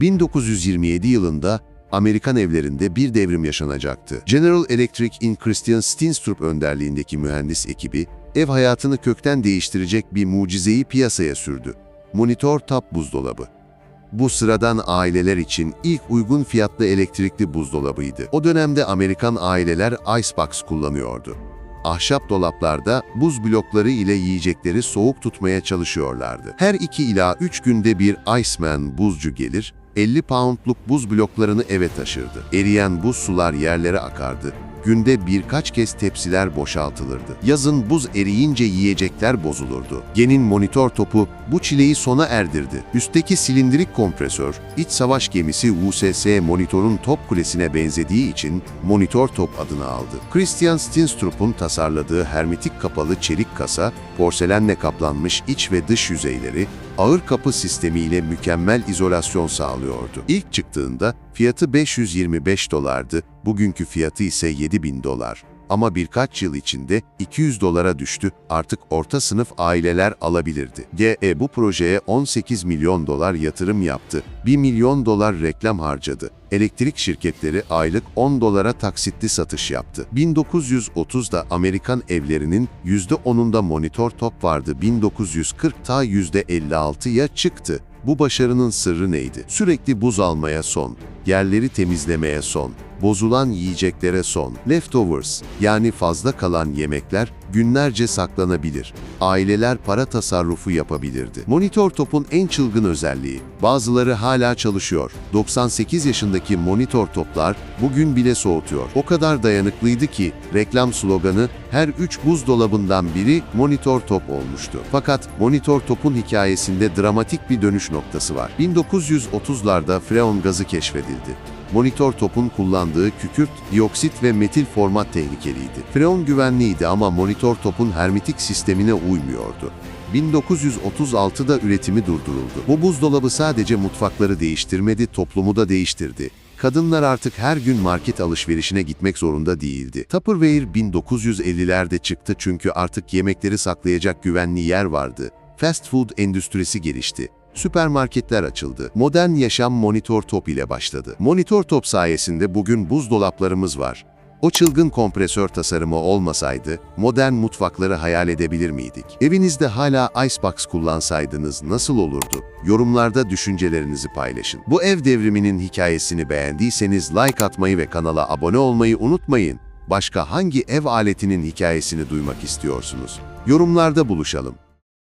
1927 yılında Amerikan evlerinde bir devrim yaşanacaktı. General Electric in Christian Steenstrup önderliğindeki mühendis ekibi, ev hayatını kökten değiştirecek bir mucizeyi piyasaya sürdü. Monitör tap buzdolabı. Bu sıradan aileler için ilk uygun fiyatlı elektrikli buzdolabıydı. O dönemde Amerikan aileler Icebox kullanıyordu. Ahşap dolaplarda buz blokları ile yiyecekleri soğuk tutmaya çalışıyorlardı. Her 2 ila 3 günde bir Iceman buzcu gelir, 50 poundluk buz bloklarını eve taşırdı. Eriyen buz sular yerlere akardı. Günde birkaç kez tepsiler boşaltılırdı. Yazın buz eriyince yiyecekler bozulurdu. Gen'in monitör topu bu çileyi sona erdirdi. Üstteki silindirik kompresör, iç savaş gemisi USS monitörün top kulesine benzediği için monitör top adını aldı. Christian Steenstrup'un tasarladığı hermetik kapalı çelik kasa, porselenle kaplanmış iç ve dış yüzeyleri, ağır kapı sistemiyle mükemmel izolasyon sağlıyordu. İlk çıktığında fiyatı 525 dolardı, bugünkü fiyatı ise 7000 dolar. Ama birkaç yıl içinde 200 dolara düştü, artık orta sınıf aileler alabilirdi. GE bu projeye 18 milyon dolar yatırım yaptı, 1 milyon dolar reklam harcadı. Elektrik şirketleri aylık 10 dolara taksitli satış yaptı. 1930'da Amerikan evlerinin %10'unda monitör top vardı, 1940'ta %56'ya çıktı. Bu başarının sırrı neydi? Sürekli buz almaya son, yerleri temizlemeye son, bozulan yiyeceklere son. Leftovers yani fazla kalan yemekler günlerce saklanabilir. Aileler para tasarrufu yapabilirdi. Monitör topun en çılgın özelliği. Bazıları hala çalışıyor. 98 yaşındaki monitör toplar bugün bile soğutuyor. O kadar dayanıklıydı ki reklam sloganı her 3 buzdolabından biri monitör top olmuştu. Fakat monitör topun hikayesinde dramatik bir dönüş noktası var. 1930'larda freon gazı keşfedildi. Monitör topun kullandığı kükürt, dioksit ve metil format tehlikeliydi. Freon güvenliydi ama monitör topun hermetik sistemine uymuyordu. 1936'da üretimi durduruldu. Bu buzdolabı sadece mutfakları değiştirmedi, toplumu da değiştirdi. Kadınlar artık her gün market alışverişine gitmek zorunda değildi. Tupperware 1950'lerde çıktı çünkü artık yemekleri saklayacak güvenli yer vardı. Fast food endüstrisi gelişti. Süpermarketler açıldı. Modern yaşam monitör top ile başladı. Monitör top sayesinde bugün buzdolaplarımız var. O çılgın kompresör tasarımı olmasaydı modern mutfakları hayal edebilir miydik? Evinizde hala Icebox kullansaydınız nasıl olurdu? Yorumlarda düşüncelerinizi paylaşın. Bu ev devriminin hikayesini beğendiyseniz like atmayı ve kanala abone olmayı unutmayın. Başka hangi ev aletinin hikayesini duymak istiyorsunuz? Yorumlarda buluşalım.